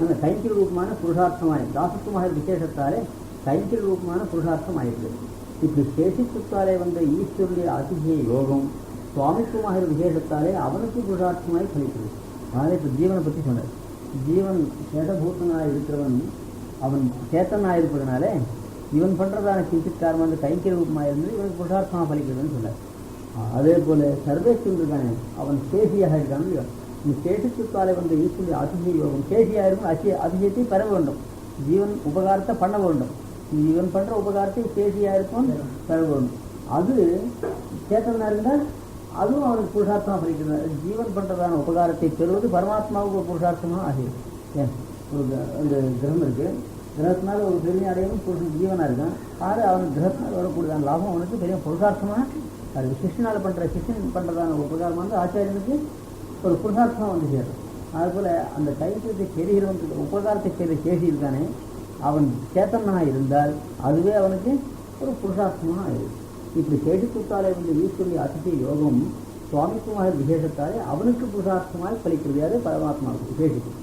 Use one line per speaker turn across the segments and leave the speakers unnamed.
அந்த கைங்கில் ரூபமான புருஷார்த்தமாய் தாசத்துவமாக விசேஷத்தாலே கைங்கில் ரூபமான புருஷார்த்தம் ஆயிடுது இப்படி சேஷித்துவத்தாலே வந்த ஈஸ்வருடைய அதிசய யோகம் சுவாமித்துவமாக விசேஷத்தாலே அவனுக்கு புருஷார்த்தமாய் கழிக்கிறது அதனால இப்போ ஜீவனை பற்றி சொன்னார். ஜீவன் சேதபூத்தனாக இருக்கிறவன் அவன் சேத்தனாக இருப்பதனாலே இவன் பண்றதான கிஞ்சித் காரணம் வந்து கைங்கில் ரூபமாக இருந்து இவனுக்கு புருஷார்த்தமாக பலிக்கிறதுன்னு சொன்னார். அதே போல சர்வேஸ்வன் இருக்கானே அவன் சேசியாக இருக்கான்னு இல்லையா இந்த வந்த ஈஸ்வரிய அதிசய யோகம். சேஷியாக இருக்கும் அசி அதிசயத்தை பெற வேண்டும். ஜீவன் உபகாரத்தை பண்ண வேண்டும். ஜீவன் பண்ற உபகாரத்தை சேஷியாக இருக்கும் பெற வேண்டும். அது சேத்தனா இருந்தால் அதுவும் அவனுக்கு புருஷார்த்தமாக படிக்கிறது ஜீவன் பண்றதான உபகாரத்தை பெறுவது பரமாத்மாவுக்கு ஒரு புருஷார்த்தமாக ஆகியது. ஏன்? அந்த கிரகம் இருக்கு. கிரகத்தினால ஒரு பெரிய அடையவும் புருஷன் ஜீவனா இருக்கான் ஆறு அவனுக்கு கிரகத்தினால் வரக்கூடியதான லாபம் அவனுக்கு பெரிய புருஷார்த்தமாக அது சிஷ்டனால் பண்ற சிஷ்டன் பண்றதான உபகாரம் வந்து ஆச்சாரியனுக்கு ஒரு புருஷார்த்தமாக வந்து சேரும். அதுபோல அந்த கைத்தத்தை பெறுகிறவனுக்கு உபகாரத்தை செய்த சேஷி அவன் சேத்தனாக இருந்தால் அதுவே அவனுக்கு ஒரு புருஷார்த்தமாக ஆயிடுது இப்படி கொடுத்தாலே வந்து ஈஸ்வரிய அதிசய யோகம் சுவாமித்துவமாக விசேஷத்தாலே அவனுக்கு புருஷார்த்தமாய் பலிக்கிறது யாரு? பரமாத்மாவுக்கு விசேஷிக்கும்.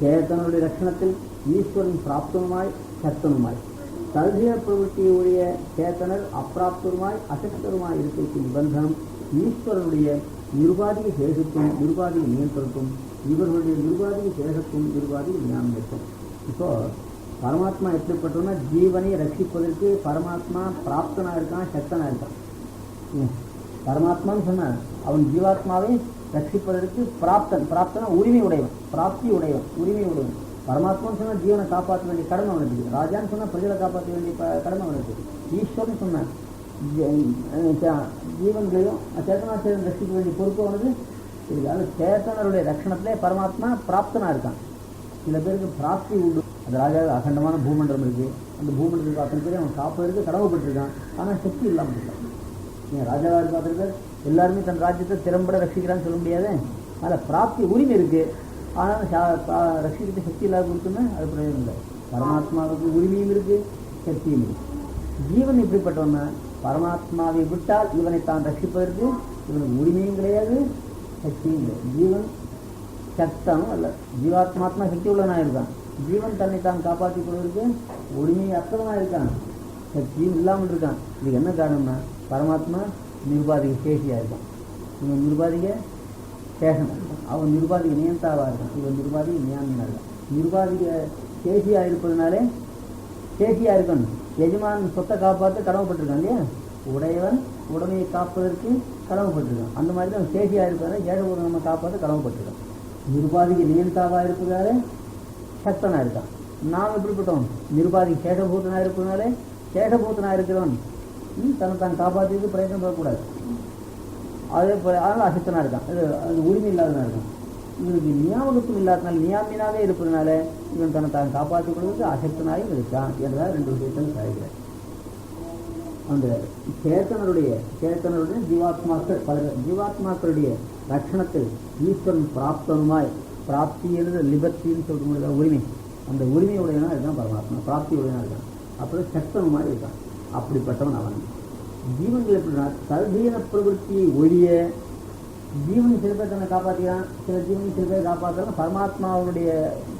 சேத்தனுடைய லட்சணத்தில் ஈஸ்வரன் பிராப்தனுமாய் சத்தனுமாய் தல்சிய பிரவൃத்தியுடைய சேத்தனர் அப்பிராப்தருமாய் அசக்தருமாய் இருக்கிற நிபந்தனம் ஈஸ்வரனுடைய நிருபாதிக சேஷத்துவம் நிருபாதிக நியந்திரத்துவம் இவர்களுடைய நிருபாதிக சேஷத்துவம் நிருபாதிக ஞானத்துவம் இப்போ பரமாத்மா எப்படிப்பட்டோம்னா ஜீவனை ரட்சிப்பதற்கு பரமாத்மா பிராப்தனா இருக்கான் சக்தனா இருக்கான். பரமாத்மான்னு சொன்னா அவன் ஜீவாத்மாவை ரட்சிப்பதற்கு பிராப்தன் பிராப்தனா உரிமை உடையவன் பிராப்தி உடையவன் உரிமை உடையவன் பரமாத்மான்னு சொன்னா ஜீவனை காப்பாற்ற வேண்டிய கடமை அவனுக்கு ராஜான்னு சொன்னா பிரஜலை காப்பாற்ற வேண்டிய ப- கடமை அவனுக்கு ஈஸ்வரன் சொன்னான் ஜீ- அஹ் ச- ஜீவன்களையும் சேத்தனாச்சேரன் வேண்டிய பொறுப்பு அவனுக்கு இருக்கு சேத்தனருடைய ரட்சணத்திலே பரமாத்மா பிராப்தனா இருக்கான். சில பேருக்கு பிராப்தி உண்டு. அந்த ராஜா அகண்டமான பூமண்டலம் இருக்கு. அந்த பூமண்டலத்துக்கு அத்தனை பேர் அவன் காப்பதற்கு கடமைப்பட்டிருக்கான். ஆனால் சக்தி இல்லாமல் இருக்கான். ஏன் ராஜாவா பார்த்துருக்கார் எல்லாருமே தன் ராஜ்யத்தை திறம்பட ரசிக்கிறான்னு சொல்ல முடியாது? அதில் பிராப்தி உரிமை இருக்கு. ஆனால் சா- சக்தி இல்லாத இருக்குன்னா அது பிரயோஜனம் இல்லை. பரமாத்மாவுக்கு உரிமையும் இருக்கு சக்தியும் இருக்கு. ஜீவன் இப்படிப்பட்டவன்னா பரமாத்மாவை விட்டால் இவனை தான் ரசிப்பதற்கு இவனுக்கு உரிமையும் கிடையாது சக்தியும் இல்லை ஜீவன் சக்தனும் அல்ல. ஜீவாத்மாத்மா சக்தி உள்ளவனா இருக்கான் ஜீவன் தன்னை தான் காப்பாற்றிக் கொள்வதற்கு உரிமையை அத்தவனா இருக்கான் சக்தியும் இல்லாமல் இருக்கான். இதுக்கு என்ன காரணம்னா பரமாத்மா நிர்பாதிக சேஷியாக இருக்கான். இவன் நிர்பாதிக சேஷனா. இருக்கான் அவன் நிர்பாதிக நியந்தாவாக இருக்கான். இவன் நிர்பாதிக நியாமியாக இருக்கான். நிர்பாதிக சேஷியாக இருப்பதனாலே சேஷியாக இருக்கணும். எஜமான் சொத்தை காப்பாற்ற கடமைப்பட்டிருக்கான் இல்லையா உடையவன் உடமையை காப்பதற்கு கடமைப்பட்டிருக்கான். அந்த மாதிரி தான் சேஷியாக இருப்பதால ஏழை நம்ம காப்பாற்ற கடமைப்பட்டிருக்கான். நிர்வாதிக நியந்தாவா இருப்பதாலே சத்தனா இருக்கான். நாம் எப்படிப்பட்டோம் நிருபாதி சேஷபூத்தனா இருக்கிறனாலே சேஷபூத்தனா இருக்கிறவன். ம், தன்னை தான் காப்பாற்றிக்கு பிரயத்தனம் பண்ணக்கூடாது. அதே போல அதனால அசத்தனா இருக்கான். அது உரிமை இல்லாதவனா இருக்கான். இவனுக்கு நியாமகத்துவம் இல்லாதனால நியாமினாவே இருப்பதுனால இவன் தன்னை தான் காப்பாற்றிக் கொள்வதற்கு அசக்தனாக இருக்கான் என்றால் ரெண்டு விஷயத்தையும் சாய்கிறேன் அந்த சேத்தனருடைய சேத்தனருடைய ஜீவாத்மாக்கள் பல ஜீவாத்மாக்களுடைய ரட்சணத்தில் ஈஸ்வரன் பிராப்தமாய் பிராப்தி எழுத லிபர்த்தின்னு சொல்ற உரிமை. அந்த உரிமை உடையனா இருக்கான் பரமாத்மா பிராப்தி உடையனா இருக்கான் அப்புறம் சக்தனுமாய் இருக்கான். அப்படிப்பட்டவன் அவன். ஜீவன்கள் எப்படின்னா தல்தீன பிரவருத்தியை ஒழிய ஜீவன் சில பேர் தன்னை காப்பாற்றிக்கிறான் சில ஜீவன் சில பேர் காப்பாற்றுறான் பரமாத்மாவுடைய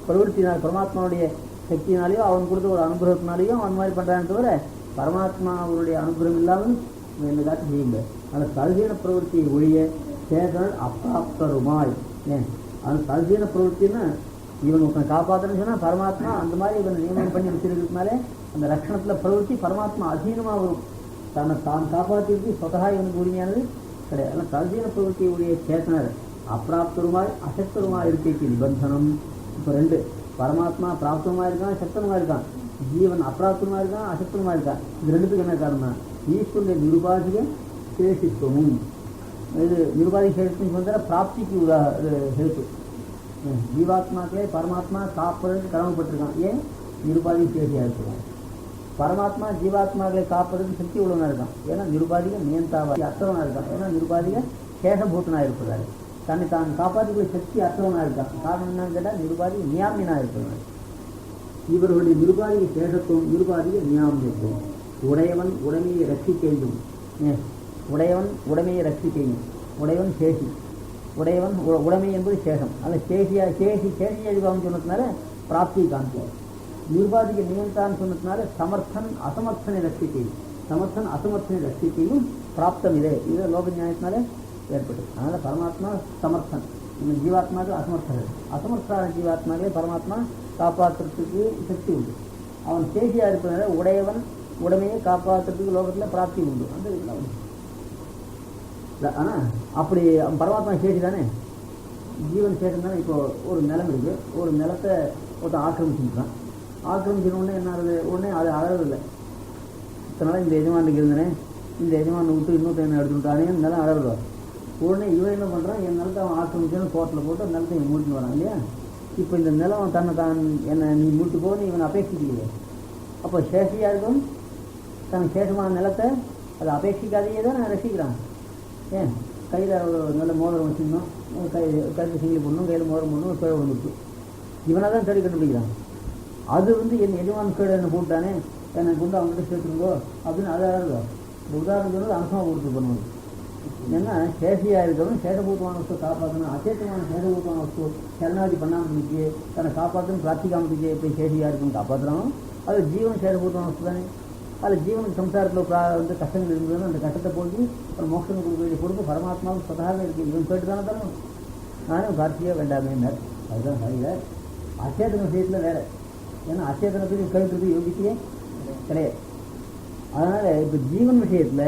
பிரவருத்தினால் பரமாத்மாவுடைய சக்தினாலேயோ அவன் கொடுத்த ஒரு அனுகிரகத்தினாலேயோ அந்த மாதிரி பண்றான்னு தவிர பரமாத்மாவுடைய அனுகிரகம் இல்லாமல் என்ன காட்டி செய்யுங்க செய்ய முடியாது. அந்த ஒழிய சேதனர் அப்பிராப்தருமாய் ஏன்? அது தல்தீன பிரவೃத்தின்னா இவன் ஒருத்தனை காப்பாற்றுன்னு சொன்னா பரமாத்மா அந்த மாதிரி இவன் நியமனம் பண்ணி வச்சிருக்கிறதுனாலே அந்த ரட்சணத்துல பிரவருத்தி பரமாத்மா அதீனமா வரும். தன்னை தான் காப்பாற்றிருக்கு சொதகா இவனுக்கு உரிமையானது. கிடையாது ஆனால் தல்தீன பிரவೃத்தியுடைய சேத்தனர் அப்பிராப்தருமாய் அசக்தருமாய் இருக்கைக்கு நிபந்தனம். இப்போ ரெண்டு பரமாத்மா பிராப்தமாக இருக்கான் சக்தனமாக இருக்கான். ஜீவன் அப்பிராப்தமாக இருக்கான் அசக்தனுமா இருக்கான். இது ரெண்டுத்துக்கு என்ன காரணம் ஈஸ்வருடைய நிருபாதிக சேஷித்துவமும் இது நிருபாதிக சேஷத்துவம் சொன்னா பிராப்திக்கு உதா இது ஹேத்து ஜீவாத்மாக்களே பரமாத்மா காப்பதற்கு கடமைப்பட்டிருக்கான். ஏன்? நிருபாதிக சேஷியாக இருக்கிறான் பரமாத்மா ஜீவாத்மாக்களை காப்பதற்கு சக்தி உள்ளவனா இருக்கான். ஏன்னா நிருபாதிக நியந்தாவா அத்தவனா இருக்கான். ஏன்னா நிருபாதிக சேஷபூத்தனா இருப்பதாரு தன்னை தான் காப்பாற்றிக்கூடிய சக்தி அர்த்தவனா இருக்கான். காரணம் என்னன்னு கேட்டால் நிருபாதிக நியாமியனா இருப்பவன். இவர்களுடைய நிருபாதிக சேஷத்துவம் நிருபாதிக நியாமியத்துவம். உடையவன் உடைமையை ரட்சி செய்யும் உடையவன் உடைமையை செய்யும் உடையவன் சேஷி உடையவன் உ- உடைமை என்பது சேஷம் அல்ல சேஷியா சேஷி சேஷி அதிபாவம் சொன்னதுனால பிராப்தி காமிக்கிறார் நிர்வாதிக நியந்தான்னு சொன்னதுனால சமர்த்தன் அசமர்த்தனை ரட்சிக்கையும் சமர்த்தன் அசமர்த்தனை ரட்சிக்கையும் பிராப்தம் இதே இது லோக நியாயத்தினாலே ஏற்பட்டு அதனால பரமாத்மா சமர்த்தன். இந்த ஜீவாத்மாக்கள் அசமர்த்தர்கள். அசமர்த்தான ஜீவாத்மாக்களே பரமாத்மா காப்பாற்றுறதுக்கு சக்தி உண்டு. அவன் சேஷியா இருப்பதனால உடையவன் உடமையை காப்பாற்றுறதுக்கு லோகத்துல பிராப்தி உண்டு. அந்த இதுல உண்டு. ஆனா அப்படி அவன் பரமாத்மா சேஷி தானே? ஜீவன் சேஷம் தானே இப்போ ஒரு நிலம் இருக்கு. ஒரு நிலத்தை ஒருத்தன் ஆக்கிரமிச்சுருக்கான். ஆக்கிரமிச்சின உடனே என்ன ஆகுது? உடனே அது அழறதில்லை இத்தனால இந்த எஜமானுக்கு இருந்தனே. இந்த எஜமானை விட்டு இன்னொருத்தனை எடுத்துட்டானே நிலம் அழறதா உடனே இவன் என்ன பண்ணுறான் என் நிலத்தை அவன் ஆக்கிரமிச்சான்னு கோர்ட்டில் போட்டு அந்த நிலத்தை இவன் மூட்டின்னு வரான் இல்லையா? இப்போ இந்த நிலம் தன்னை தான் என்னை நீ மூட்டு போன்னு இவன் அபேட்சிக்கலையே அப்போ சேஷியாக இருக்கும்? தனக்கு சேஷமான நிலத்தை அதை அபேட்சிக்காதையே தான் நான் ரசிக்கிறான். ஏன்? கையில் அவ்வளோ நல்ல மோதிரம் வச்சுருந்தோம் கை கருத்து சிங்கி பண்ணணும் கையில் மோதிரம் பண்ணணும் சுழ வந்துட்டு இவனை தான் தேடி கண்டுபிடிக்கிறான். அது வந்து என் எஜமான் கீழே என்ன போட்டானே எனக்கு வந்து அவங்ககிட்ட சேர்த்துருங்கோ அப்படின்னு அதை அழகோ இந்த உதாரணம் சொன்னது அனுசமா கொடுத்து பண்ணுவது. ஏன்னா சேஷியாக இருக்கிறவன் சேஷபூத்தமான வஸ்து காப்பாற்றணும் அச்சேத்தமான சேஷபூத்தமான வஸ்து சரணாதி பண்ணாமல் இருந்துச்சு. தன்னை காப்பாற்றணும் பிரார்த்திக்காமல் இருந்துச்சு. எப்படி சேஷியாக இருக்குன்னு காப்பாற்றுறானோ அது ஜீவன் சேஷபூத்தமான வஸ்து தானே. அதில் ஜீவனுக்கு சம்சாரத்தில் வந்து கஷ்டங்கள் இருந்ததுன்னு அந்த கஷ்டத்தை போட்டு ஒரு மோட்சம் கொடுக்க வேண்டிய பொறுப்பு பரமாத்மாவுக்கு சதாக இருக்கு. இவன் கேட்டு தானே தரணும் நானும் கார்த்திகா வேண்டாமே அதுதான் சரியில்லை. அச்சேதன விஷயத்தில் வேறு. ஏன்னா அச்சேதனத்துக்கு கேட்கறது யோகிக்கையே கிடையாது. அதனால இப்போ ஜீவன் விஷயத்துல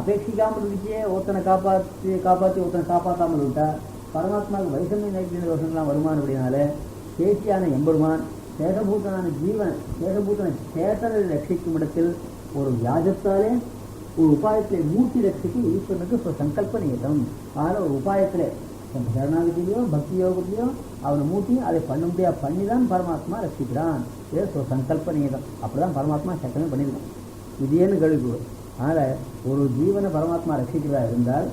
அபேட்சிக்காமல் இருந்துச்சே ஒருத்தனை காப்பாற்றி காப்பாற்றி ஒருத்தனை காப்பாற்றாமல் விட்டா பரமாத்மாவுக்கு வைசமிய நைத்திய தோஷங்கள்லாம் வருமானம் அப்படினால சேஷியான எம்பெருமான் சேஷபூத்தனான ஜீவன் சேஷபூத்தனை சேத்தனை ரட்சிக்கும் இடத்தில் ஒரு வியாஜத்தாலே ஒரு உபாயத்திலே மூர்த்தி ரட்சிக்கு ஈஸ்வரனுக்கு ஒரு சங்கல்ப நியதம். அதனால ஒரு உபாயத்திலே சரணாகத்திலையோ பக்தி யோகத்திலையோ அவனை மூட்டி அதை பண்ண முடியாது பண்ணி தான் பரமாத்மா ரசிக்கிறான். இது ஒரு தான் அப்படி அப்படிதான் பரமாத்மா சட்டமே பண்ணியிருக்கான். இது ஏன்னு கேள்வி அதனால் ஒரு ஜீவனை பரமாத்மா ரசிக்கிறதா இருந்தால்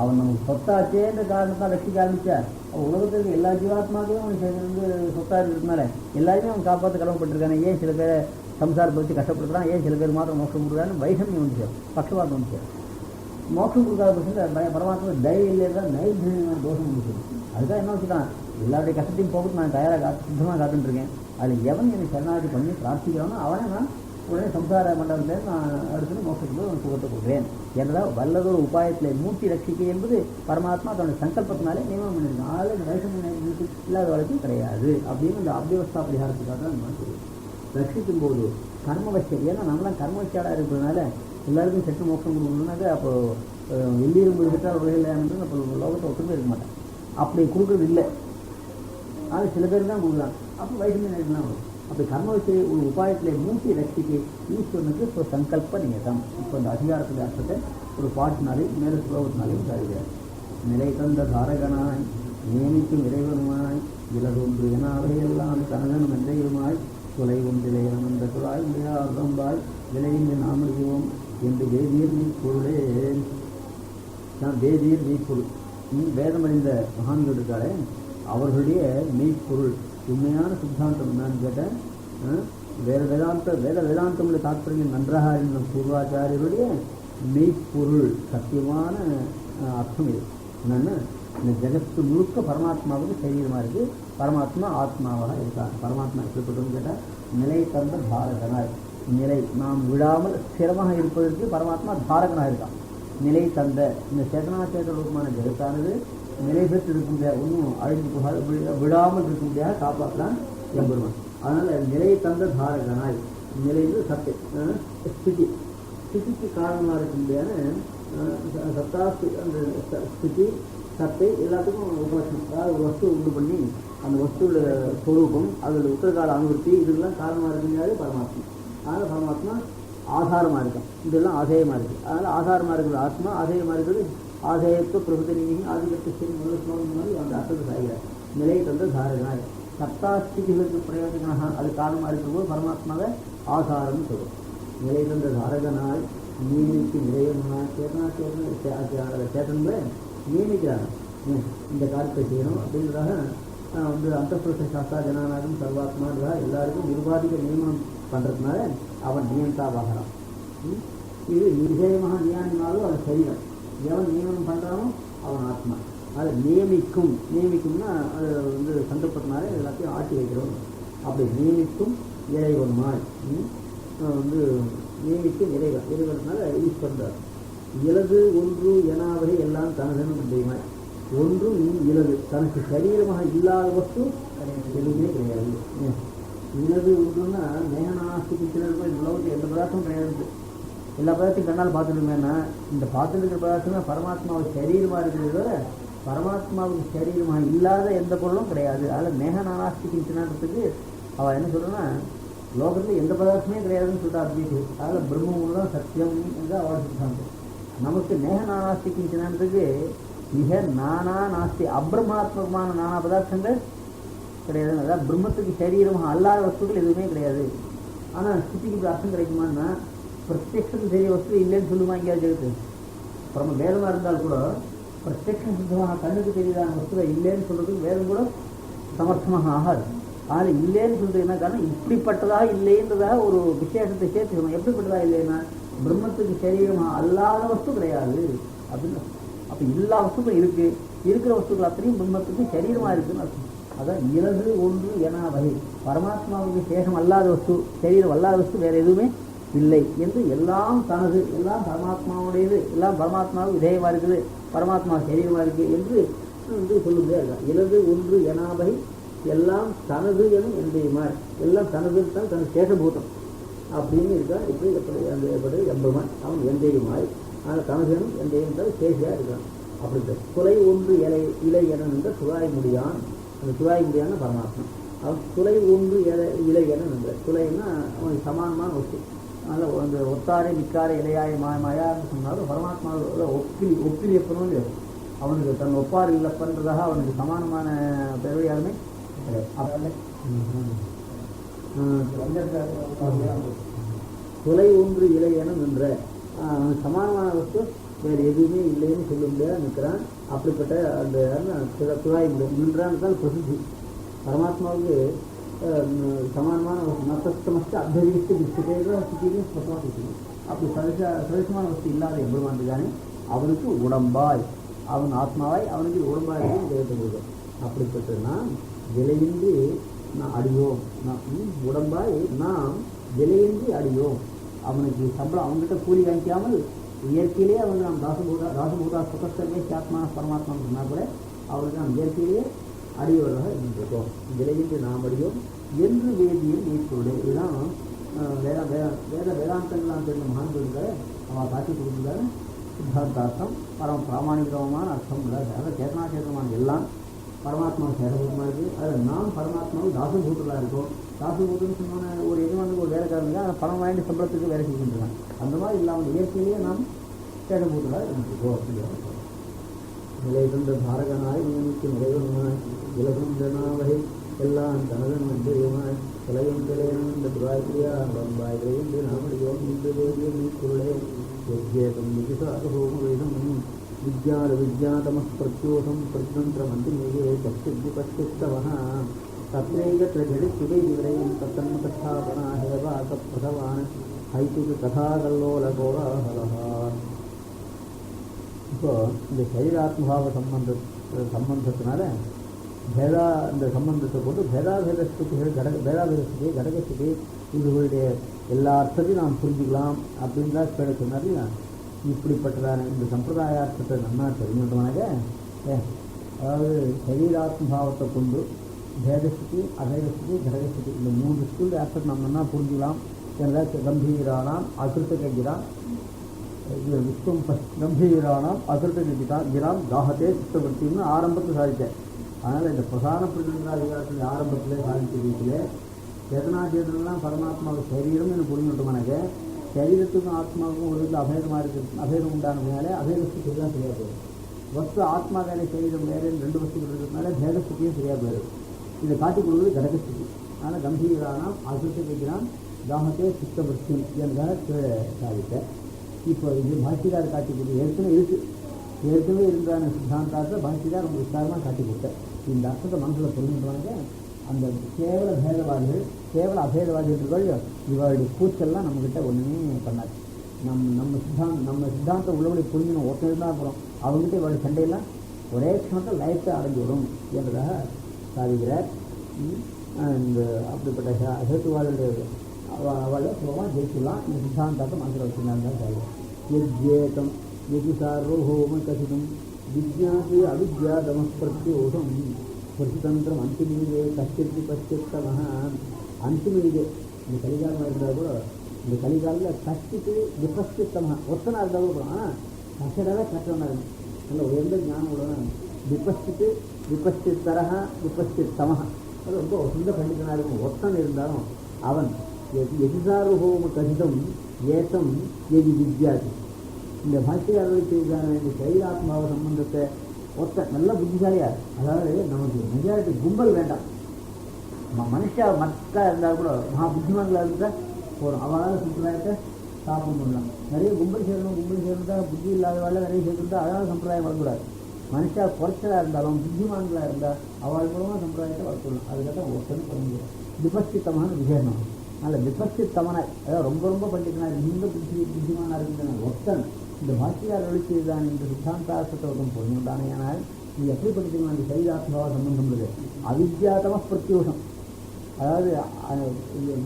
அவன் நமக்கு சொத்தாச்சேன்ற காரணத்தான் ரசிக்க ஆரம்பித்தார் அவன் உலகத்துக்கு எல்லா ஜீவாத்மாக்களையும் அவனுக்கு வந்து சொத்தா இருக்கிறதுனால எல்லாருமே அவன் காப்பாற்ற கடமைப்பட்டிருக்கானே ஏன் சில பேரை சம்சாரப்படுத்தி கஷ்டப்படுத்துறான் ஏன் சில பேர் மாத்திரம் மோசம் கொடுக்குறான்னு வைஷமியம் வந்துச்சு சேரும். பக்கவாதம் மோட்சம் கொடுக்காத பட்சத்தில் பரமாத்மா தயவு இல்லையா நைர்ஜன்யமான தோஷம் வந்து அதுக்காக என்ன வச்சுட்டான் எல்லாருடைய கஷ்டத்தையும் போட்டு நான் தயாராக காத்து சித்தமாக காத்துட்டுருக்கேன். அதில் எவன் எனக்கு சரணாதி பண்ணி பிரார்த்திக்கிறானோ அவனை நான் உடனே சம்சார மண்டலத்தில் நான் அடுத்து மோசத்துக்கு சுகத்தை கொடுக்குறேன் என்றால் வல்லதொரு உபாயத்தில் மூட்டி ரட்சிக்கை என்பது பரமாத்மா தன்னுடைய சங்கல்பத்தினாலே நியமனம் பண்ணியிருக்கான். அதில் இந்த இல்லாத வரைக்கும் கிடையாது. அப்படின்னு இந்த அபியவஸ்தா பரிகாரத்துக்காக தான் நம்ம சொல்லுவோம் ரட்சிக்கும் போது கர்மவசியம் ஏன்னா நம்மளாம் கர்மவசியாடாக இருக்கிறதுனால எல்லாருக்கும் செட்டு மோட்சம் கொடுக்கணுன்னாக்க அப்போ அஹ், வெள்ளியிரும்பு செட்டால் வகையில் அப்போ லோகத்தை ஒத்துமே இருக்க மாட்டேன் அப்படி கொடுக்குறது இல்லை. அது சில பேர் தான் கொடுக்குறாங்க. அப்போ வைட்டமின் நேரம்லாம் வரும் அப்படி கர்மவச்சை ஒரு உபாயத்தில் மூட்டி ரட்சிக்கு ஈஸ்வரனுக்கு இப்போ சங்கல்ப நியதம் இப்போ இந்த அதிகாரத்துடைய அர்த்தத்தை ஒரு பாட்டினாலே மேல ஸ்லோகத்தினாலையும் தருகிறார் நிலை தந்த தாரகனாய் நியமிக்கும் இறைவனுமாய் இலதொன்று என அவையெல்லாம் தனகன் மென்றையுமாய் துளை ஒன்றிலே அமர்ந்த குழாய் அகம்பாய் விளைந்து நாமறியோம் என்று வேதியர் நீ பொருளே. நான் வேதியர் மெய்ப்பொருள். நீ வேதமடைந்த மகான்கள் இருக்காளே அவர்களுடைய மெய்ப்பொருள். உண்மையான சித்தாந்தம் என்னன்னு கேட்டேன் வேத வேதாந்த வேத வேதாந்தமுடைய தாற்பயம் நன்றாக அறிந்த பூர்வாச்சாரியருடைய மெய்ப்பொருள். சத்தியமான அர்த்தம் இது. என்னன்னா இந்த ஜெகத்து முழுக்க பரமாத்மாவுக்கு சரீரமாக இருக்கு. பரமாத்மா ஆத்மாவாக இருக்காங்க. பரமாத்மா எப்படிப்பட்டதுன்னு கேட்டால் நிலை தந்த பாரகனாய் நிலை நாம் விழாமல் ஸ்திரமாக இருப்பதற்கு பரமாத்மா தாரகனாக இருக்கான். நிலை தந்த இந்த சேதனாச்சேத ரூபமான ஜெகத்தானது நிலை பெற்று இருக்க முடியாது ஒன்றும் அழிஞ்சு போகாது விழாமல் விடாமல் இருக்க காப்பாற்றலாம் எம்பெருமான். அதனால் நிலை தந்த தாரகனாய் நிலைந்து சத்தை ஸ்திதி. ஸ்திதிக்கு காரணமாக இருக்க முடியாத சத்தா அந்த ஸ்திதி சத்தை எல்லாத்துக்கும் உபலட்சணம். அதாவது வஸ்து உண்டு பண்ணி அந்த வஸ்துவோட ஸ்வரூபம் அதில் உத்தரகால அனுபூத்தி இதெல்லாம் காரணமாக இருக்க முடியாது பரமாத்மா. அதனால் பரமாத்மா ஆதாரமாக இருக்கும் இதெல்லாம் ஆதேயமாக இருக்குது அதனால் ஆதாரமாக இருக்கிற ஆத்மா ஆதேயமாக இருக்கிறது ஆதேயத்துவ பிரபுத நீங்கி ஆதிபத்திய சரி முதல் ஸ்லோகம் மாதிரி அந்த அர்த்தத்தை சாகிறார் நிலை தந்த தாரகனாய் சத்தாஸ்திதிகளுக்கு பிரயோஜனாக அது காரணமாக இருக்கும்போது பரமாத்மாவை ஆதாரம்னு சொல்லுவோம் நிலை தந்த தாரகனாய் நியமிக்கு நிலையமாக சேதனா சேதன சேதன்களை நியமிக்கிறாங்க ஏன், இந்த காரியத்தை செய்யணும் அப்படின்றதாக ஆஹ், வந்து அந்தப்புருஷ சாஸ்தா ஜனானாகும் சர்வாத்மான்றதாக எல்லாருக்கும் நிர்வாதிக நியமனம் பண்ணுறதுனால அவன் நியமித்தாவாகிறான் ம்? இது நிச்சயமாக நியாயமாலும் அவன் சரீரம். எவன் நியமனம் பண்ணுறானோ அவன் ஆத்மா. அதை நியமிக்கும். நியமிக்கும்னா அது வந்து சந்தர்ப்பத்தினால எல்லாத்தையும் ஆட்டி வைக்கிறோம். அப்படி நியமிக்கும் இறைவனுமாய் ம், வந்து நியமிக்கும் இறைவன். இறைவனால பண்ணுறார் இலது ஒன்று எனாவரை எல்லாம் தனதனும் தெய்வமாய் ஒன்றும் இலது தனக்கு சரீரமாக இல்லாத வஸ்து எதுவுமே கிடையாது. இல்லது இருக்குன்னா ஒன்றுன்னா மேகனாஸ்தி கிருஷ்ணர் இந்த உலகத்தில் எந்த பதார்த்தமும் கிடையாது. எல்லா பதார்த்தையும் கண்ணால் பார்த்துருந்தோம்னா இந்த பார்த்துருக்கிற இருக்கிற பதார்த்தமே பரமாத்மாவுக்கு சரீரமாக இருக்கிறத விட பரமாத்மாவுக்கு சரீரமாக இல்லாத எந்த பொருளும் கிடையாது. அதில் மேகநானாஸ்தி கிருஷ்ணன்றதுக்கு அவள் என்ன சொல்கிறேன்னா லோகத்தில் எந்த பதார்த்தமே கிடையாதுன்னு சொல்லிட்டா அத்வைக்கு அதில் பிரம்ம தான் சத்தியம் என்று அவள் சொல்கிறாங்க நமக்கு மேகநானாஸ்தி கிருஷ்ணன்றதுக்கு மிக நானா நாஸ்தி அப்ரமாத்மகமான நானா பதார்த்தங்கள் கிடையாது அதான் பிரம்மத்துக்கு சரீரமாக அல்லாத வஸ்துக்கள் எதுவுமே கிடையாது. ஆனால் ஸ்திதிக்கு இப்படி அர்த்தம் கிடைக்குமான்னா பிரத்யக்ஷத்துக்கு தெரிய வஸ்து இல்லைன்னு சொல்லுமா எங்கேயாவது ஜெகத்து அப்புறம் வேதமாக இருந்தால் கூட பிரத்யக்ஷம் சுத்தமாக கண்ணுக்கு தெரியாத வஸ்துவை இல்லைன்னு சொல்றதுக்கு வேதம் கூட சமர்த்தமாக ஆகாது. அதில் இல்லைன்னு சொல்றது என்ன காரணம்? இப்படிப்பட்டதாக இல்லைன்றதாக ஒரு விசேஷத்தை சேர்த்து எப்படிப்பட்டதாக எப்படிப்பட்டதா இல்லைன்னா பிரம்மத்துக்கு சரீரமாக அல்லாத வஸ்து கிடையாது. அப்படின்னு அப்போ எல்லா வஸ்துக்களும் இருக்குது இருக்கிற வஸ்துக்கள் அத்தனையும் பிரம்மத்துக்கு சரீரமாக இருக்குன்னு அர்த்தம். அதான் இலது ஒன்று என வகை பரமாத்மாவுக்கு சேஷம் அல்லாத வஸ்து சரீரம் அல்லாத வஸ்து வேற எதுவுமே இல்லை என்று எல்லாம் தனது எல்லாம் பரமாத்மாவுடையது எல்லாம் பரமாத்மாவுக்கு இதயமா இருக்குது பரமாத்மா சரீரமா இருக்கு என்று வந்து சொல்லுதே இருக்கான் இலது ஒன்று எனாபை எல்லாம் தனது எனும் எந்தையுமாய் எல்லாம் தனது தான் தனது சேஷபூதம் அப்படின்னு இருக்கா? இப்படி எப்படி அந்த எப்படி எம்பெருமான் அவன் எந்தையுமாய் ஆனால் தனதனும் எந்தையும் தான் சேஷியா இருக்கான். அப்படி குலை ஒன்று இலை இலை என நின்ற சுகாய் முடியான். அந்த சுகாய் முடியான பரமாத்மா அவன் குலை ஒன்று இலை இலை என நின்ற குலைன்னா அவனுக்கு சமானமான வஸ்து அதனால் அந்த ஒத்தாரை நிக்காரை இலையாய மாய மாயான்னு சொன்னாலும் பரமாத்மாவோட ஒப்பிலி ஒப்பிலி இல்லையோ அவனுக்கு தன் ஒப்பார் இல்லப்பன்றதாக அவனுக்கு சமானமான பிறகு யாருமே கொலை ஒன்று இலை என நின்ற. அவனுக்கு சமானமான வஸ்து வேறு எதுவுமே இல்லைன்னு சொல்ல முடியாது நிற்கிறான் அப்படிப்பட்ட அந்த துவாய் நின்றான் தான் பிரசித்தி. பரமாத்மாவுக்கு சமானமான வஸ்து நத்தஸ்தமஸ்து அத்தரித்து விஸ்திதேக ஸ்திதியும் சுற்றி அப்படி சதச சதசமான வசதி இல்லாத எம்பெருமான் அவனுக்கு உடம்பாய். அவன் ஆத்மாவாய் அவனுக்கு உடம்பாய் தேவைப்படுது அப்படிப்பட்ட நாம் விலையின்றி நான் அடியோம். நான் உடம்பாய் நாம் விலையின்றி அடியோம். அவனுக்கு சம்பளம் அவன்கிட்ட கூலி வாங்கிக்காமல் இயற்கையிலேயே அவர் நாம் தாசபூதா தாசபூதா சுகஸ்தர்வே சாத்மான பரமாத்மா சொன்னால் கூட அவருக்கு நாம் இயற்கையிலேயே அடியோராக இருந்திருக்கோம் விலையின்றி நாம் அடியோம் என்று வேதியில் நீக்குள்ளே இதுதான் வேத வேத வேத வேதாந்தங்களாம் தெரிந்த மகான்கள் அவள் காட்சி கொடுத்துருக்காரு. சித்தாந்தார்த்தம் பரம பிராமணிகமான அர்த்தம் இல்லை அதாவது சேதனாச்சேதனமான எல்லாம் பரமாத்மா சேதபூதமாக இருக்குது அதில் நாம் பரமாத்மாவும் தாசபூதலாக இருக்கோம். தாசபூதம்னு சொன்ன ஒரு இது வந்து ஒரு வேலைக்காரங்க அதை பணம் வாங்கி சம்பளத்துக்கு வேலை செஞ்சுருக்காங்க அந்த மாதிரி இல்லாமல் இயற்கையிலேயே நாம் சேதபூதலாக இருந்துருக்கோம் அப்படின்னு நிலை தந்த தாரகனாய் நியமிக்கும் இறைவனுமாய் உலகம் ஜனாவகை எல்லாம் தனதன் மந்திரியுமாய் தலையும் தலையனும் இந்த துராக்கிரியா வம்பாய் விரைந்து நாமடியோம் இந்த வேதிய நீக்குள்ளே யஜ்யேதம் நிதிசாகோம வேதம். வித்யார வித்யாதமः பிரத்யோகம் பிரத்யந்திர மந்திரியே கச்சித் விபச்சித்தவः தத்ரைகत्र ஜடிச்சுதை விவரையும் தத்தன்மகஸ்தாபனா ஹேவாக பிரதவான் ஹைத்துக்கு கதாகல்லோல கோலாஹலஹா இப்போ இந்த சரீராத்மபாவ சம்பந்த சம்பந்தத்தினால பேதா இந்த சம்பந்தத்தை கொண்டு பேதாபேத ஸ்துதிகள் கட பேதாபேத ஸ்துதி கடக ஸ்துதி இவர்களுடைய எல்லா அர்த்தத்தையும் நாம் புரிஞ்சுக்கலாம் அப்படின்னு தான் பேட சொன்னார் இல்லையா? இப்படிப்பட்டதான இந்த சம்பிரதாயார்த்தத்தை நன்னா தெரிஞ்சுட்டோம்னாக்க ஏ, அதாவது சரீராத்மபாவத்தை கொண்டு பேதஸ்துதி அபேதஸ்துதி கடகஸ்துதி இந்த மூன்று ஸ்கூல் ஆக்டர் நம்ம என்ன புரிஞ்சுக்கலாம்? ஏன்னா கம்பீரானாம் அகிருத்த கைகிறான் இது விஸ்வம் பஸ் கம்பீரானாம் அகிருத்த கிட்டான் கிராம் தாகத்தே சித்தவர்த்தின்னு ஆரம்பத்தில் சாதித்தேன் அதனால் இந்த பிரதான பிரதிநிதிகாரத்தின் ஆரம்பத்திலே சாதித்த எதனா சேதனாச்சேதனெல்லாம் பரமாத்மாவுக்கு சரீரம்னு புரிஞ்சுட்டோம்னாக்க எனக்கு ஆத்மாவுக்கும் ஒரு விதத்தில் அபேதமாக இருக்குது அபேதம் உண்டானதுனால அபேதஸ்துக்கு தான் சரியாக போயிடும். வஸ்து ஆத்மா வேலை சரீரம் வேறு ரெண்டு வஸ்துகள் இருக்கிறதுனால பேதஸ்துதியும் சரியாக போயிடும். இதை காட்டிக் கொடுக்குறது கடகஸ்துதி. ஆனால் கம்பீரானாம் அகிருத்த கிராம் தாகத்தே சித்தவர்த்தி என்பதாக சாதித்தேன் இப்போ இது பாஷ்யக்கார் காட்டி கொடுத்து ஏற்கனவே இருக்கு. ஏற்கனவே இருந்தான சித்தாந்தாத்தை பாஷ்யக்கார் ரொம்ப விசாரமாக காட்டி கொடுத்தேன் இந்த அர்த்தத்தை மனசில் புரிஞ்சுட்டுவாங்க அந்த கேவல பேதவாதிகள் கேவல அபேதவாதிகள் இருக்கோ இவருடைய கூச்செல்லாம் நம்மக்கிட்ட ஒன்றுமே பண்ணாது. நம் நம்ம சித்தாந்தம் நம்ம சித்தாந்தம் உள்ளபடி புரிஞ்சணும் ஒருத்தர் தான் போகிறோம் அவங்ககிட்ட இவருடைய சண்டையெல்லாம் ஒரே க்ஷணத்தை லயத்தை அடைஞ்சு விடும் என்பதாக சாதிக்கிறார். இந்த அப்படிப்பட்ட அசத்துவாதிகளுடைய ஹேத்துவாதனுடைய அவளை சுலமாக ஜெயிச்சுலாம் இந்த சித்தாந்தத்தை மனசில் வச்சுருந்தாங்க சரி எத்யேதம் எது சார்வபௌம கசிதம் அவித்யா அவித்யாதமஸ்பிரத்யோகம் பிரதிதந்திரம் அந்திமிலே கஷ்டித்து பஷ்டித்தம அந்திமிலே இந்த கலிகாலமாக இருந்தால் கூட இந்த கலிகாலில் கஷ்டித்து விபஸ்தித்தம ஒத்தனாக இருந்தால் கூட ஆனால் கஷடவே கஷ்டமாக இருக்கும் நல்ல உயர்ந்த ஞானம் உள்ளவன் விபஸ்தித்து விபஸ்தித்தரக விபஸ்தித்தமக அது ரொம்ப சொந்த பண்டிதனாக இருக்கும் ஒத்தன் இருந்தாலும் அவன் எதி- எதிசார்வபௌம கதிதம் ஏசம் எதி வித்யாதி இந்த பாஷ்யக்காரர்களுக்கு செய்தான இந்த சைராத்மாவ சம்பந்தத்தை ஒத்த நல்ல புத்திசாலியா? அதாவது நமக்கு மெஜாரிட்டி கும்பல் வேண்டாம். நம்ம மனுஷா மக்கா இருந்தால் கூட மகா புத்திமான்களாக இருந்தால் போகிறோம் அவளால் சம்பிரதாயத்தை ஸ்தாபனம் பண்ணலாம். நிறைய கும்பல் சேரணும் கும்பல் சேர்ந்தா புத்தி இல்லாதவாள் நிறைய சேர்ந்துருந்தா அதனால் சம்பிரதாயம் வரக்கூடாது மனுஷா குறைச்சலாக இருந்தாலும் புத்திமான்களாக இருந்தால் அவள் மூலமாக சம்பிரதாயத்தை வளர்த்துடணும் அதுக்காக ஒருத்தனும் பண்ண முடியும் விபஸ்தித்தமான விசேஷம் அதில் விபஸ்தித்தமனை அதாவது ரொம்ப ரொம்ப பண்டிதனாக இந்த புத்தி புத்திமானாக இருக்கின்றன ஒருத்தன் இந்த பாக்கியார் ஒழிச்சுதான் என்று சித்தாந்தாசத்தோகம் பொருந்தானேயானால் இது எப்படி படிச்சுக்கலாம் அந்த சரீராத்மாவா சம்பந்தம் உள்ளது? அவித்யாதம பிரத்யோஷம். அதாவது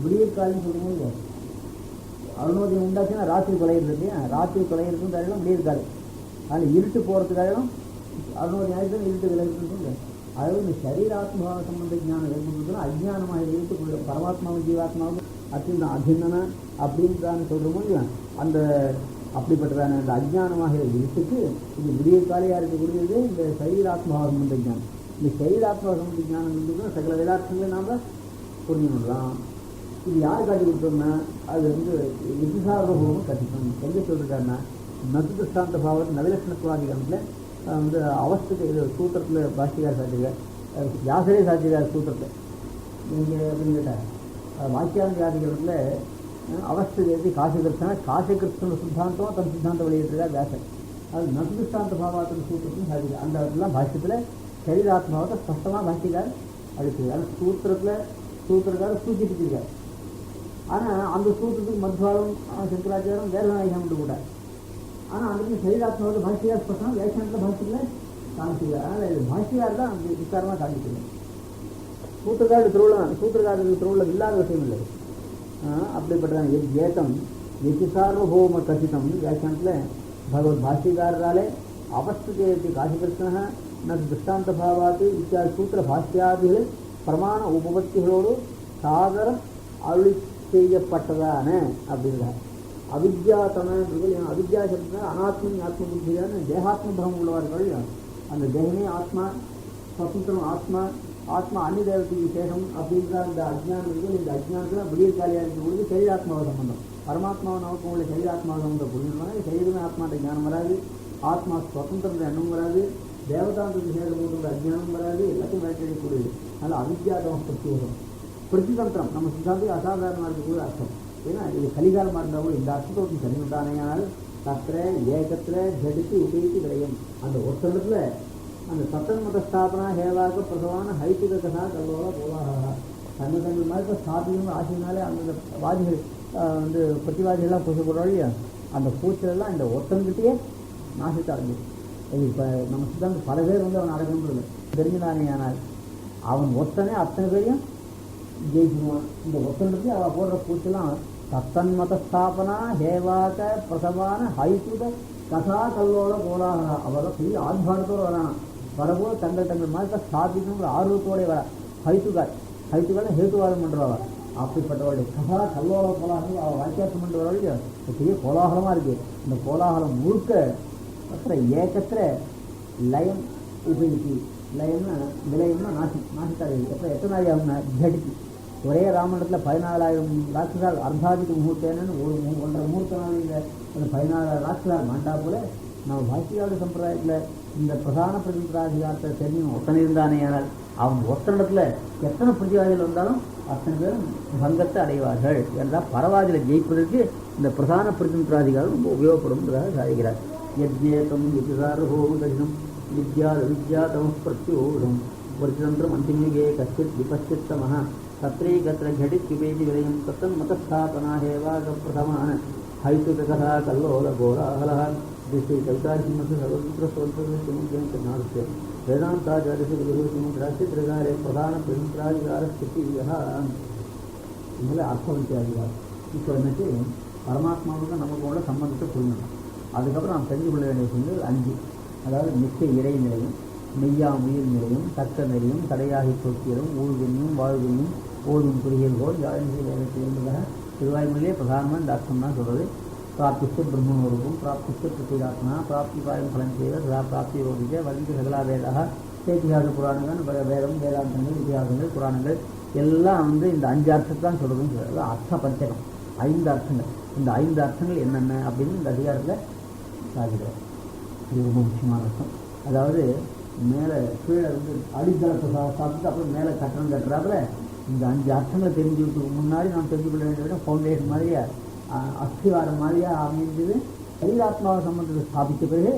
விடியற்காலம் சொல்லும்போது அருணோதயம் உண்டாச்சுன்னா ராத்திரி கொலையிறது இல்லையா ராத்திரி கொலையிறதுன்னு காரணம் விடியற்காலம் அதில் இருட்டு போகிறதுக்காகவும் அருணோதயம் ஆயிடுச்சு இருட்டு விலகுன்னு அதாவது இந்த சரீராத்மா சம்பந்த ஞானம் ஏற்படுறதுன்னா அஜ்ஞானமாக இருட்டு பரமாத்மாவும் ஜீவாத்மாவும் அத்தியந்த அபிநனா அப்படின்னு சொல்கிறோமோ இல்லையா அந்த அப்படிப்பட்டதான அந்த அஜ்ஞானமாக இருட்டுக்கு இது விடிய காலையாக இருக்கக்கூடியது இந்த சரீராத்மா சம்பந்த ஞானம். இந்த சரீராத்மாக சம்பந்த ஞானம் இருந்ததுன்னா சகல வேதார்த்தங்களை நாம் புரிஞ்சுக்கலாம் இது யார் காட்டி கொடுத்தோம்னா அது வந்து விதிசாரபூர்வம் கட்டிக்கணும் எங்கே சொல்லிருக்காருன்னா நது திருஷ்டாந்த பாவம் நவலட்சணத்துவாதிகத்தில் வந்து அவஸ்துக்கு இது சூத்திரத்தில் பாஷிகார் சாட்சிகார் வியாசரே சாட்சிகார் சூத்திரத்தை நீங்கள் அப்படின்னு கேட்டார் வாக்கியான ஜாதிகளத்தில் அவஸ்து எழுதி காசி கிருஷ்ண காசி கிருஷ்ண சித்தாந்தமாக தன் சித்தாந்தம் வெளியிட்டிருக்கார் வியாசர் அது நது பாவாத்தின் சூத்திரத்தையும் சாதிக்கு அந்த இடத்துலாம் பாஷ்யத்தில் சரீராத்மாவத்தை ஸ்பஷ்டமாக பாஷிக்கார் அடிச்சிருக்கார் சூத்திரத்தில் சூத்திரக்கார சூச்சிட்டிருக்கார் ஆனால் அந்த சூத்திரத்துக்கு மத்வாரம் சங்கராச்சாரம் வேதநாயகம் கூட ஆனால் அதுக்கு சரீராத்மாவது பாஷியார் ஸ்பஷ்டம் வியாக்கியானத்தில் பாஷையில் காமிச்சிருக்கார் அதனால் இது பாஷியார் தான் அந்த விசாரமாக காமிச்சிருக்கார் சூத்திரக்காரர் திருவிழா சூத்திரக்காரர்கள் திருவிழா இல்லாத விஷயம் இல்லை. அப்படிப்பட்டதான் எத் ஏதம் எதிசார்வபௌம கசிதம் வியாக்கியானத்தில் பகவத் பாஷ்யக்காரராலே அவஸ்துகேதி காசிகிருஷ்ண ந திருஷ்டாந்த பாவாத்து இத்தியாதி சூத்திர பாஷ்யாதிகள் பிரமாண உபபத்திகளோடு சாதரம் அருளி செய்யப்பட்டதான அப்படிங்கிறார் அவித்யாத்தன அவித்யா சப்தம் அனாத்மனி ஆத்ம புத்தியான தேகாத்ம பிரமம் உள்ளவர்கள் அந்த தேகமே ஆத்மா சுதந்திரம் ஆத்மா ஆத்மா அன்னி தேவத்தை விசேஷம் அப்படின்ற அந்த அஜ்ஞானம் இந்த அஜ்ஞானத்தில் விடியற் காலியாக இருக்கக்கூடிய சரீராத்மாவை சம்பந்தம். பரமாத்மாவை நமக்கு உள்ள சரீராத்மாவை சம்பந்தம் புரிஞ்சுனா சரீரமே ஆத்மாட்ட ஞானம் வராது. ஆத்மா சுதந்திரன்ற எண்ணம் வராது. தேவதாந்த விசேஷம் அஜ்ஞானம் வராது. எல்லாத்தையும் வேட்டையக்கூடியது அதனால் அவித்யாதம் பிரத்யோகம். பிரதிதந்திரம். நம்ம சித்தாந்தம் அசாதாரணமாக இருக்கக்கூடிய அர்த்தம். ஏன்னா இது கலிகாலமாக இருந்தால் கூட இந்த அர்த்தத்தோடு சரி உண்டானால் தத்திர ஏகத்திர ஜடித்து உபயோகித்து விளையும். அந்த ஒருத்தரத்துல அந்த சத்தன்மத ஸ்தாபனா ஹேவாக பிரசவான ஹைத்திக கதா கல்லோல போலாக தங்க தங்கள் மாதிரி ஸ்தாபிக்கும் ஆசினாலே அந்த வாதிகள் வந்து பிரதிவாதிகள்லாம் பூச இல்லையா? அந்த பூச்சலெல்லாம் இந்த ஒருத்தங்கிட்டே நாசித்த ஆரம்பிச்சு இப்போ நம்ம சித்தாந்த பல பேர் வந்து அவன் அடக்கணுன்றது தெரிஞ்சுதானே ஆனால் அவன் ஒத்தனே அத்தனை பேரையும் ஜெயிச்சுடுவான் இந்த ஒத்தனுக்கு அவள் போடுற பூச்செல்லாம் தத்தன்மத ஸ்தாபனா ஹேவாக பிரசவான ஹைசுத கதா கல்லோட கோலாகரா அவரை பெரிய ஆத்மானத்தோடு வரானான் வரபோது தங்கள் தங்கள் மதத்தை ஸ்தாபிக்கணுங்கிற ஆர்வத்தோட வர ஹைத்துகார் ஹைத்துகார ஹேத்துவாதம் பண்ணுறவ அப்படிப்பட்டவருடைய கதா கல்லோல கோலாகலம் அவர் வாக்கியாசம் பண்ணுறவளுக்கு பெரிய கோலாகலமாக இருக்கு. இந்த கோலாகலம் முழுக்க அப்புற ஏக்கத்திர லயம் உபயோகிச்சு? லயம்னா விலயம்னா நாசி நாசிக்காது அப்புறம் எத்தனை நாள் ஆகும்னா? ஜடிக்கு ஒரே ராமண்டத்தில் பதினாலாயிரம் ராட்சசால் அர்த்தாதிக்கு முகூர்த்தேன்னு ஒரு ஒன்றரை முகூர்த்த நாள் இந்த பதினாலாயிரம் ராட்சசால் மாண்டா போல நம்ம பாக்கியாவது சம்பிரதாயத்தில் இந்த பிரதான பிரதிபிராதிகாரத்தை தெரியும் ஒத்தனை இருந்தானே ஆனால் அவன் ஒத்தனிடத்தில் எத்தனை பிரதிவாதிகள் வந்தாலும் அத்தனை பேரும் பங்கத்தை அடைவார்கள் என்றால் பரவாதியில் ஜெயிப்பதற்கு இந்த பிரதான பிரதிபிராதிகாரம் ரொம்ப உபயோகப்படும்ன்றதாக சாதிக்கிறார் யஜ்ஞேதம் யஜுசாரஹோம் தரிசனம் வித்யா வித்யாதம பிரத்யோகம் वर्तितन्त्रम् अन्तिमिगे कश्चित् विपश्चित्तमः तत्रैकत्र झटित्युपेति विलयं तत्तन्मतस्थापना हेवागप्रथमान् हैतुककथा कल्लोलघोराहलः जैसे कवितासिंह శ్రీకల్కాదిసింహస్ సర్వపుత్ర స్వల్పవేశముద్రంత నాస్య వేదాంతాచార్యస్ గురుసముద్రాస్యత్రకారే ప్రధాన ప్రముఖాధికార స్థితి ಮೇಲೆ அர்த்தவத்தியாகிவார் இப்போ வந்துட்டு பரமாத்மாவுக்கு நமக்கு உள்ள சம்பந்தத்தை புரிஞ்சிடும் அதுக்கப்புறம் நாம் தெரிஞ்சு கொள்ள வேண்டிய விஷயங்கள் அஞ்சு அதாவது நித்திய இறை நிலையும் மெய்யா உயிர் நிலையும் தக்க நிலையும் தடையாகி சொற்கியலும் ஊழ்வினையும் வாழ்வினையும் ஓதும் குறிகள் போல் யாழின் என்பதாக திருவாய்மொழியே பிரதானமாக இந்த அர்த்தம் தான் சொல்கிறது பிராப்திஸ்து பிரம்மணூருக்கும் பிராப்திஸ்து பிருத்திராத்மா பிராப்தி பாயம் பலன் செய்வர் சதா பிராப்தி யோகிச்ச வலிந்து சகலா வேதாக இத்திஹாச புராணங்கள் வேதம் வேதாந்தங்கள் இதிகாசங்கள் புராணங்கள் எல்லாம் வந்து இந்த அஞ்சு அர்த்தத்தை தான் சொல்கிறதுன்னு சொல்கிறது அர்த்த பஞ்சகம். ஐந்து அர்த்தங்கள். இந்த ஐந்து அர்த்தங்கள் என்னென்ன அப்படின்னு இந்த அதிகாரத்தில் சாதிக்கிறார் இது ரொம்ப முக்கியமான அர்த்தம். அதாவது மேலே கீழே வந்து அடித்தளத்தை சா சாப்பிட்டு அப்புறம் மேலே கட்டணம் கட்டுறாப்புல இந்த அஞ்சு அர்த்தங்களை தெரிஞ்சுக்கிறதுக்கு முன்னாடி நாம் தெரிஞ்சு கொள்ள வேண்டிய ஃபவுண்டேஷன் மாதிரியே அஸ்திவாரம் மாதிரியா அமைந்தது. சரீராத்மாவை சம்பந்தத்தை ஸ்தாபித்த பிறகு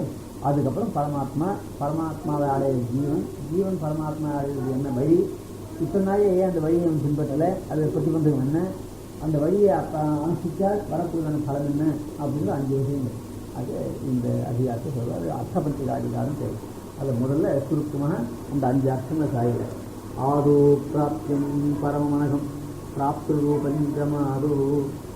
அதுக்கப்புறம் பரமாத்மா பரமாத்மாவை அடைய ஜீவன். ஜீவன் பரமாத்மா அடைவது என்ன வழி? இத்தனை நாளே ஏன் அந்த வழியை அவன் பின்பற்றலை? அது பிரதிபந்தகம் என்ன? அந்த வழியை அப்ப அனுஷ்டித்தால் வரக்கூடிய பலன் என்ன? அப்படின்னு அஞ்சு விஷயங்கள். அது இந்த அதிகாரத்தை சொல்வார். அர்த்தபத்திர அதிகாரம் தேவை அதை முதல்ல சுருக்கமாக அந்த அஞ்சு அர்த்தங்களை சாய்கிறார் ஆதோ பிராப்தியம் பரமமனகம். பிராப்திரூபஞ்சமாதோ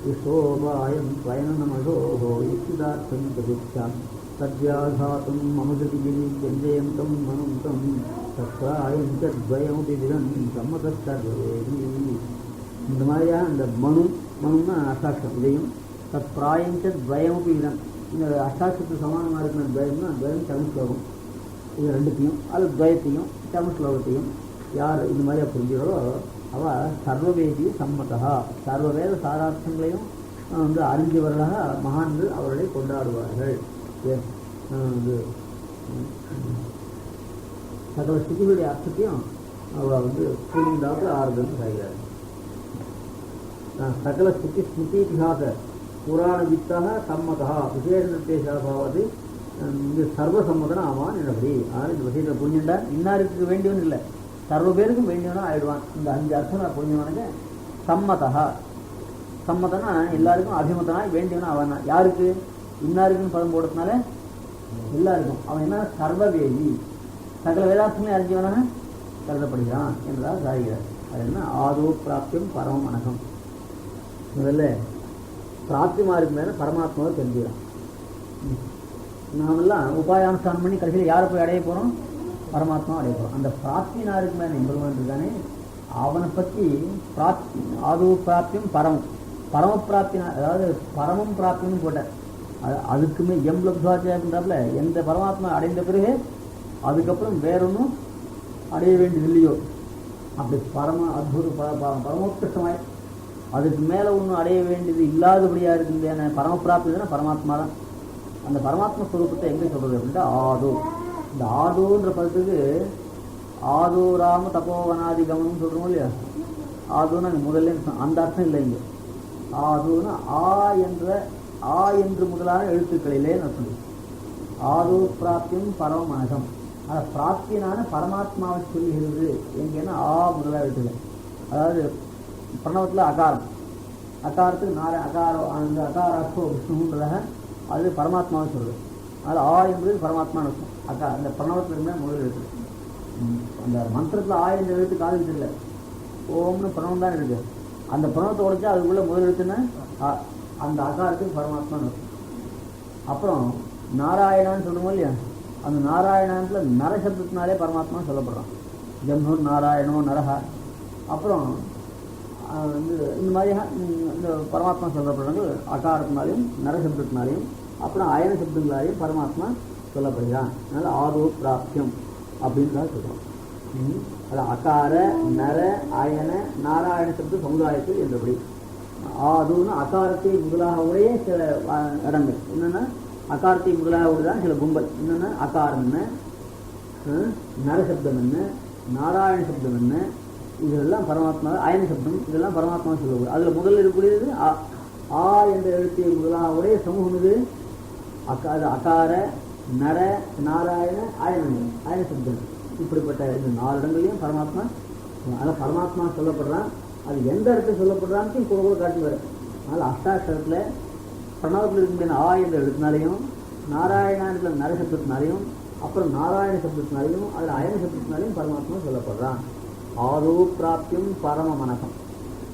விசோபாயம் ஸ்வயனமசோஹோ யுக்திதார்த்தம் பிரதிஷ்டாம் தத்யாசாத்தும் மமசதிகிரி கஞ்சயந்தம் மனுந்தம் தத்ராயம் தத்வயமபி விதன் சம்மதர்வேதி இந்த மாதிரியா இந்த மனு மனுன்னா அஷ்டாட்சம் இதையும் தத் பிராயஞ்ச துவயமபி விதம் இந்த அஷ்டாட்சத்துக்கு சமானமாக இருக்கிற துவயம்னா துவயம் தமிழ் ஸ்லோகம் இது ரெண்டுத்தையும் அது துவயத்தையும் தமிழ் ஸ்லோகத்தையும் யார் இந்த மாதிரியா புரிஞ்சுகிறோ அவ சர்வவேதி சம்மதா சர்வவேத சாரார்த்தங்களையும் வந்து அறிஞ்சவர்களாக மகான்கள் அவர்களை கொண்டாடுவார்கள். இது சகல ஸ்திதிகளுடைய அர்த்தத்தையும் அவ வந்து புரிந்தாவது ஆறுதல் செய்கிறார் சகல ஸ்திதி ஸ்மிருதி இதிகாச புராண வித்தாக சம்மதா விசேஷ நிர்தேசாபாவது இது சர்வசம்மதன ஆவான் என்னபடி ஆனால் இந்த விஷயத்தில் புரிஞ்சுட்டா இன்னாருக்கு வேண்டியவன் இல்லை. சர்வ பேருக்கும் வேண்டியவனா ஆயிடுவான். இந்த அஞ்சு அர்த்தம் நான் புரிஞ்சவனுக்கு சம்மதா சம்மதனா எல்லாருக்கும் அபிமதனாய் வேண்டியவனா அவன். யாருக்கு? இன்னாருக்குன்னு பதம் போடுறதுனால எல்லாருக்கும். அவன் என்ன? சர்வவேதி. சகல வேதார்த்தங்களையும் அறிஞ்சவனாக கருதப்படுகிறான் என்றால் சாகிறார் அது என்ன? ஆதோ பிராப்தியம் பரம அனகம் முதல்ல பிராப்திமாருக்கு மேலே பரமாத்மாவை தெரிஞ்சுக்கிறான். நாமெல்லாம் உபாயானுஷ்டானம் பண்ணி கடைசியில் யாரை போய் அடைய போகிறோம் பரமாத்மா அடைய போகிறோம் அந்த பிராப்தினாருக்கு மேலே எம்பெருமான் இருக்கானே அவனை பற்றி பிராப்தி ஆதோ பிராப்தியம் பரமம். பரம பிராப்தினா அதாவது பரமம் பிராப்தின்னு போட்டார். அது அதுக்குமே எம் லப்துவாச்சாரன்றாப்புல எந்த பரமாத்மா அடைந்த பிறகு அதுக்கப்புறம் வேறொன்றும் அடைய வேண்டியது இல்லையோ அப்படி பரம அற்புத ப- ப- பரமோத்கிருஷ்டமாய் அதுக்கு மேலே ஒன்றும் அடைய வேண்டியது இல்லாதபடியாக இருக்குது பரமபிராப்தினா பரமாத்மா தான். அந்த பரமாத்மா ஸ்வரூபத்தை எங்கே சொல்கிறது அப்படின்ட்டு ஆதோ. இந்த ஆதோன்ற பதத்துக்கு ஆதோராம தபோவனாதி கமனம் சொல்கிறோம் இல்லையா ஆதோன்னு முதல்ல அந்த அர்த்தம் இல்லை இங்கே. ஆதோன்னா ஆ என்ற ஆ என்று முதலான எழுத்துக்களிலே அர்த்தம் ஆதோ பிராப்தியம் பரமமனகம். அந்த பிராப்தியனான பரமாத்மாவை சொல்லுகிறது. எங்கன்னா ஆ முதலா எழுத்துக்கள். அதாவது பிரணவத்தில் அகாரம். அகாரத்துக்கு நார அகாரம் அந்த அகாராட்சோ விஷ்ணுன்றதாக அது பரமாத்மாவை சொல்லுது அது ஆ என்பது பரமாத்மான்னு அர்த்தம். அக்கா அந்த பிரணவத்தில் இருந்தால் முதல் எழுத்து. அந்த மந்திரத்தில் ஆயிரம் எழுத்து காதுக்கு தெரியல. ஓம்னு பிரணவம் தான் இருக்கு. அந்த பிரணவத்தை உடைச்சா அதுக்குள்ள முதல் எழுத்துன்னு அந்த அகாரத்துக்கு பரமாத்மான்னு அப்புறம் நாராயணான்னு சொல்லுவோம் இல்லையா? அந்த நாராயணத்தில் நரசப்தத்தினாலே பரமாத்மா சொல்லப்படுறான். ஜம்னு நாராயணோ நரஹா. அப்புறம் வந்து இந்த மாதிரி இந்த பரமாத்மா சொல்லப்படுறாங்க அகாரத்தினாலையும் நரசப்தத்தினாலையும் அப்புறம் அயன சப்தங்களாலையும் பரமாத்மா சொல்லப்படுகிறான் அதனால ஆரூர் பிராப்தியம் அப்படின்னு தான் சொல்கிறோம் ம், அது அகார நர அயன நாராயண சப்த சமுதாயத்தில் என்றபடி ஆதுன்னு அகாரத்தை முதலாக உடைய சில இடங்கள். என்னென்னா அகாரத்தை முதலாக உடையதான் சில கும்பல். என்னென்னா அகாரம் என்ன நரசப்தம் என்ன நாராயண சப்தம் என்ன இதெல்லாம் பரமாத்மா அயன சப்தம் இதெல்லாம் பரமாத்மா சொல்லக்கூடிய அதில் முதல்ல இருக்கக்கூடியது ஆ ஆ என்ற எழுத்தை முதலாக உடைய சமூகம் இது. அக்கா அது அகார நர நாராயண ஆயனம் ஆயன சப்தம் இப்படிப்பட்ட இந்த நாலு இடங்களையும் பரமாத்மா அதில் பரமாத்மா சொல்லப்படுறான். அது எந்த இடத்துல சொல்லப்படுறான்னு கூட கூட காட்டுவார் அதனால் அஷ்டாட்சரத்தில் பிரணவத்தில் இருக்கக்கூடிய ஆ என்ற எழுத்தினாலையும் நாராயணான்ற நரசப்தத்தினாலையும் அப்புறம் நாராயண சப்தத்தினாலையும் அதில் அயன சப்தத்தினாலையும் பரமாத்மா சொல்லப்படுறான். ஆதோ பிராப்தியம் பரம மனசம்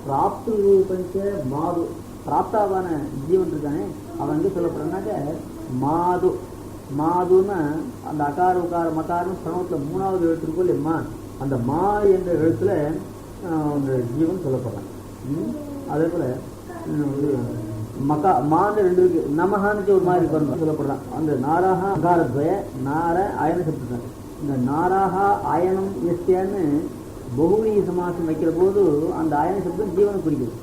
பிராப்து ரூபஞ்ச மாது. பிராப்தாவான ஜீவன் இருக்கானே அவன் வந்து சொல்லப்படுறானாக்க மாது. மாதுன்னா அந்த அகார உகார மகாரம் பிரணவத்தில் மூணாவது எழுத்து இல்லையம்மா அந்த மா என்ற எழுத்துல ஆஹ், அந்த ஜீவன் சொல்லப்படுறான் அதே போல மக்கா மாந்த ரெண்டு இருக்கு. நமஹான்னு ஒரு மாதிரி இருக்கு சொல்லப்படுறான் அந்த நாராகா அகாரத்வய நார அயன சப்தம். இந்த நாராகா அயனம் எஸ்டியான்னு பகுவீ சமாசம் வைக்கிற போது அந்த அயன சப்தம் ஜீவனை குறிக்குது.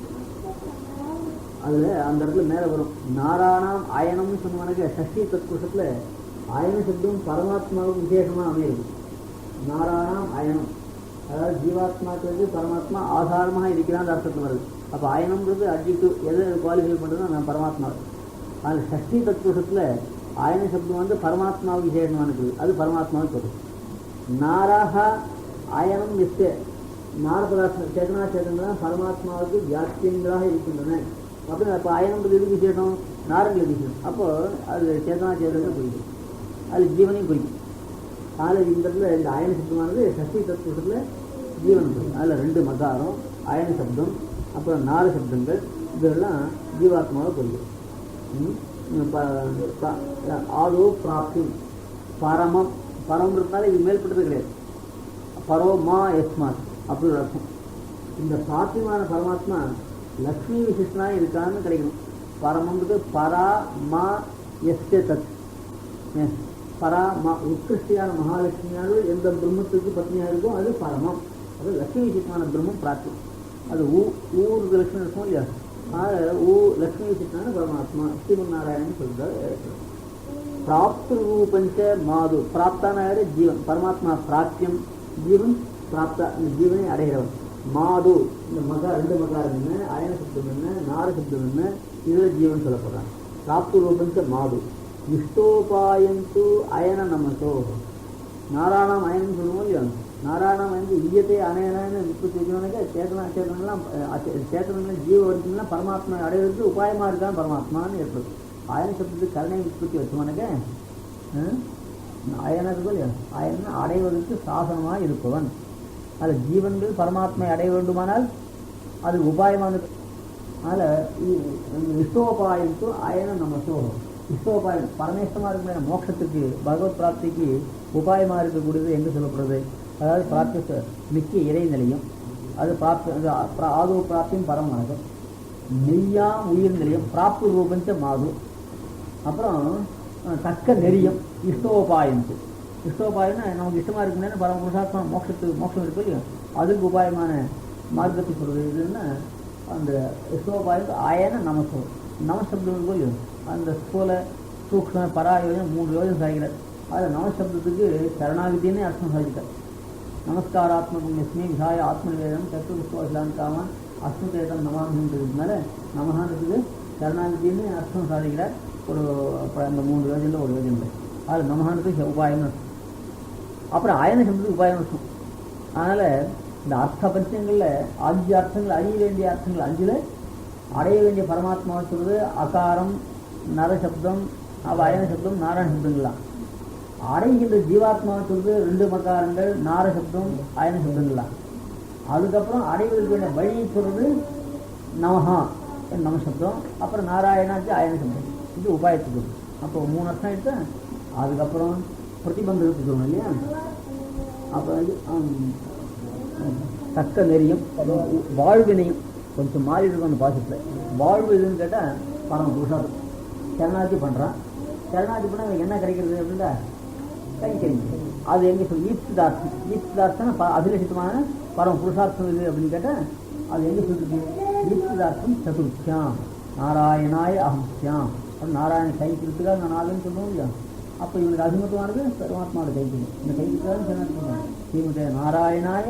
அதுல அந்த இடத்துல மேல வரும். நாராணாம் அயனம்னு சொன்னாங்க சஷ்டி தத்புருஷத்துல அயன சப்தம் பரமாத்மாவுக்கு விசேஷமா அமையுது நாராயணம் அயனம். அதாவது ஜீவாத்மாக்கு வந்து பரமாத்மா ஆதாரமாக இருக்கிறான் அர்த்தத்தில் வருது. அப்போ அயனம்ன்றது அட்ஜெக்டிவ் எதை குவாலிஃபை பண்ணுறதுன்னா நான் பரமாத்மா. அதில் சஷ்டி தத்துவத்தில் அயன சப்தம் வந்து பரமாத்மாவுக்கு விசேஷமாக இருக்குது. அது பரமாத்மாவுக்கு சொல்லுது நாராக அயனம் எஸ்ய நாரபதார்த்த சேதனா பரமாத்மாவுக்கு வியாக்கியங்களாக இருக்கின்றன. அப்படின்னு அப்போ அயனம்ன்றது எதுக்கு விசேஷம்? நாரங்கள் விசேஷம்? அப்போ அது சேதனா சேதனை அது ஜீவனையும் குறிக்கும். அதில் இந்த இந்த அயன சப்தமானது சஷ்டி தத்துவத்தில் ஜீவன் குறிக்கும். அதில் ரெண்டு மகாரம் அயன சப்தம் அப்புறம் நாலு சப்தங்கள் இதெல்லாம் ஜீவாத்மாவை குறிக்கும். ப- ப- ஆதோ பிராப்தி. பரமம் பரம்ன்றதுனால இது மேல்பட்டது கிடையாது. பரோமா எஸ்மாத் அப்படி ஒரு அர்த்தம். இந்த சாத்தியமான பரமாத்மா லக்ஷ்மி விசிஷ்டனா இருக்கான்னு கிடைக்கணும். பரமன்றது பரா மா எஸ்டே தத். பரா உத்கிருஷ்டியான மகாலட்சுமியான எந்த பிரம்மத்துக்கு பத்னியாக இருக்கோ அது பரமம். அது லக்ஷ்மி விசிஷ்டமான பிரம்மம் பிராப்தி. அது ஊ ஊருக்கு லட்சுமி இருக்கும் இல்லையா? ஆக ஊ லட்சுமி விசிஷ்டமான பரமாத்மா. ஸ்ரீமன்னாராயணன் சொல்றாரு பிராப்து ரூபஞ்ச மாது. பிராப்தான ஜீவன். பரமாத்மா பிராப்தியம் ஜீவன் பிராப்தா. இந்த ஜீவனை அடைகிறவன். மாது. இந்த மகா ரெண்டு மகாரம் என்ன அயன சப்தம் என்ன நார சப்தம் என்ன இதில் ஜீவன் சொல்லப்படுறான் பிராப்து ரூபஞ்ச மாது. இஷ்டோபாயந்து அயன நமசோ. நாராயணம் அயனம் சொல்லுவோம் இல்லையா? நாராயணம் வந்து இயத்தை அனையனு உற்பத்தி வைக்கணும்னாக்க சேத்தன சேத்தனெல்லாம் சேத்தனங்கள் ஜீவ வர்க்கங்கள்லாம் பரமாத்மா அடைவதற்கு உபாயமா இருக்கான் பரமாத்மான்னு ஏற்படுது. அயன சப்தத்துக்கு கருணை உற்பத்தி வச்சோம்னாக்க அயனர்கள் இருக்கும் அயன அடைவதற்கு சாசனமாக இருப்பவன். அது ஜீவன்கள் பரமாத்மை அடைய வேண்டுமானால் அது உபாயமானது அதில் இஷ்டோபாயத்து அயன நமசோ. விஸ்வோபாயம் பரமேஸ்வரமாக இருக்கிற மோட்சத்துக்கு பகவத் பிராப்திக்கு உபாயமாக இருக்கக்கூடியது எங்கே சொல்லப்படுறது? அதாவது பிராப்தி மிக்க இறைநிலையும் அது பிராப்தி அது பிராப்தியும் பரமானது மெய்யா உயிர் நிலையம் பிராப்தி ரூபஞ்ச மாது. அப்புறம் தக்க நெறியம் இஷ்டோபாயம்க்கு இஷ்டோபாயம்னா நமக்கு இஷ்டமாக இருக்குன்னு பரம புருஷாத்மா மோட்சத்துக்கு மோட்சம் இருக்கு இல்லையா? அதுக்கு உபாயமான மார்க்கத்தை சொல்றது இதுன்னா அந்த இஷ்டோபாயம் ஆயன நமசம் நமசப்தம் இருக்கும் இல்லையா அந்த ஸ்தூல சூக்ம பராயோஜனம் மூன்று யோஜனம் சாய்கிறார். அதில் நமசப்தத்துக்கு சரணாகதினே அர்த்தம் சாதிக்கிறார் நமஸ்காராத்மகம் எஸ்மி விசாய ஆத்மநிவேதம் தத்துவ விஸ்வாசிலான் காமன் அஸ்மதேதம் நமாமின்றதுனால நமகானத்துக்கு சரணாகதின்னு அர்த்தம் சாதிக்கிறார் ஒரு அந்த மூணு யோஜனில் ஒரு யோஜனில் அது நமகானத்துக்கு உபாயம்னு அர்த்தம். அப்புறம் ஆயன சப்தத்துக்கு உபாயம் அர்த்தம். அதனால் இந்த அர்த்த பஞ்சங்களில் அஞ்சு அர்த்தங்கள் அறிய வேண்டிய அர்த்தங்கள் அஞ்சில் அடைய வேண்டிய பரமாத்மாவை சொல்வது அகாரம் நரசப்தம் அவ அயன சப்தம் நாராயண சப்தங்களாம் அடைகின்ற ஜீவாத்மாவுக்கு சொல்றது ரெண்டு மகாரங்கள் நார சப்தம் அயன சப்தங்கள்லாம் அதுக்கப்புறம் அடைவதற்கு வேண்டிய வழியை சொல்றது நமஹா நமசப்தம் அப்புறம் நாராயணாச்சு அயன சப்தம் இது உபாயத்துக்கு அப்போ மூணு அர்த்தம் எடுத்தா அதுக்கப்புறம் பிரதிபந்தத்துக்கு சொல்லணும் இல்லையா? அப்போ வந்து தக்க நெறியும் வாழ்வினையும் கொஞ்சம் மாறி இருக்கும் அந்த பாசத்தில் வாழ்வு இதுன்னு கேட்டால் பரம புருஷார்த்தம் சரணாதி பண்ணுறான் சரணாதி பண்ணால் என்ன கிடைக்கிறது அப்படின்னா கை அது எங்கே சொல்லி ஈப்சிதார்த்தம் ஈப்சிதார்த்தம் ப அபிலஷித்தமான பரம புருஷார்த்தம் இது அப்படின்னு கேட்டால் அது எங்கே சொல்லிருக்கு ஈப்சிதார்த்தம் சதுர்த்தியாம். நாராயணாய அகம்சியாம் அப்படி நாராயண கைக்கிறதுக்காக நான் நாளுன்னு சொல்லுவோம் இல்லையா அப்போ இவனுக்கு அபிமத்தமானது பரமாத்மாவோட கைக்கு இந்த கைக்கிறதுக்காக தான் சரணாதி ஸ்ரீமதே நாராயணாய